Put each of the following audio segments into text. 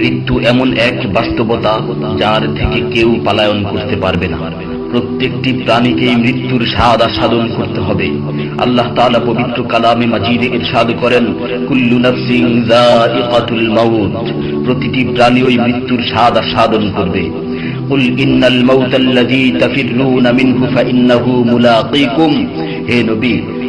মৃত্যু এমন এক বাস্তবতা যার থেকে কেউ পালায়ন করতে পারবে না প্রত্যেকটি প্রাণীকেই মৃত্যুর স্বাদ আস্বাদন করতে হবে আল্লাহ তাআলা পবিত্র কালামে মাজিদে ইরশাদ করেন কুল্লু নাফসিন যায়িকাতুল মাউত প্রতিটি প্রাণী ওই মৃত্যুর স্বাদ আস্বাদন করবে قل إن الموت الذي تفرون منه فإنه ملاقيكم হে নবী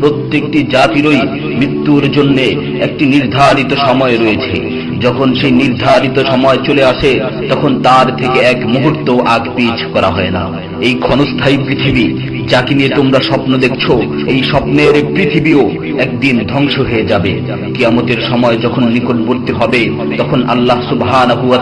প্রত্যেকটি জাতিরই মৃত্যুর জন্য একটি নির্ধারিত সময় রয়েছে। যখন সেই নির্ধারিত সময় চলে আসে, তখন তার থেকে এক মুহূর্ত আগ পিছ করা হয় না। এই ক্ষণস্থায়ী পৃথিবী যাকে নিয়ে তোমরা স্বপ্ন দেখছ, এই স্বপ্নের পৃথিবীও একদিন ধ্বংস হয়ে যাবে। কিয়ামতের সময় যখন নিকটবর্তী হবে, তখন আল্লাহ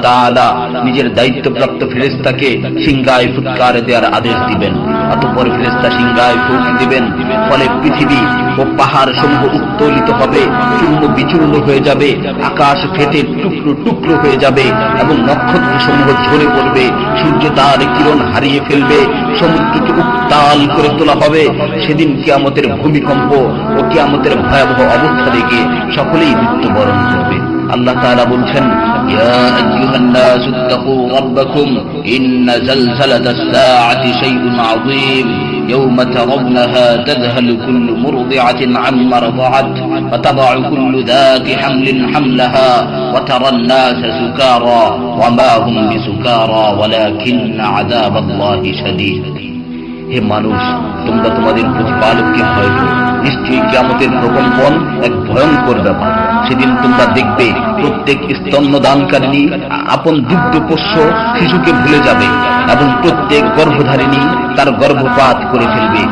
তাআলা নিজের দায়িত্বপ্রাপ্ত ফেরেশতাকে সিংগায় ফুৎকার দেওয়ার আদেশ দিবেন। অতঃপর ফেরেশতা সিংগায় ফুঁক দিবেন, ফলে পৃথিবী ও পাহাড় সমূহ উত্তোলিত হবে, চূর্ণ বিচূর্ণ হয়ে যাবে, আকাশ ফেটে টুকরো টুকরো হয়ে যাবে এবং নক্ষত্র সমূহ ঝরে পড়বে, সূর্য তার কিরণ হারিয়ে ফেলবে সমুদ্রকে উত্তাল করে তোলা হবে, সেদিন কিয়ামতের ভূমিকম্প ও কিয়ামতের ভয়াবহ অবস্থা দেখে সকলেই মৃত্যুবরণ করবে। আল্লাহ তারা বলছেন ইয়া আইয়ুহান নাস ইত্তাকু রাব্বাকুম ইন্না জালজালাতাস সাআতি শাইউন আযীম يوم ترونها تذهل كل مرضعة عما رضعت وتضع كل ذات حمل حملها وترى الناس سكارى وما هم بسكارى ولكن عذاب الله شديد হে মানুষ তোমরা তোমাদের প্রতিপালককে ভয় করো নিশ্চয়ই কিয়ামতের প্রকম্পন এক ভয়ঙ্কর ব্যাপার সেদিন তোমরা দেখবে প্রত্যেক স্তন্য দানকারিণী আপন দুগ্ধ পোষ্য শিশুকে ভুলে যাবে এবং প্রত্যেক গর্ভধারিণী তার গর্ভপাত করে ফেলবে।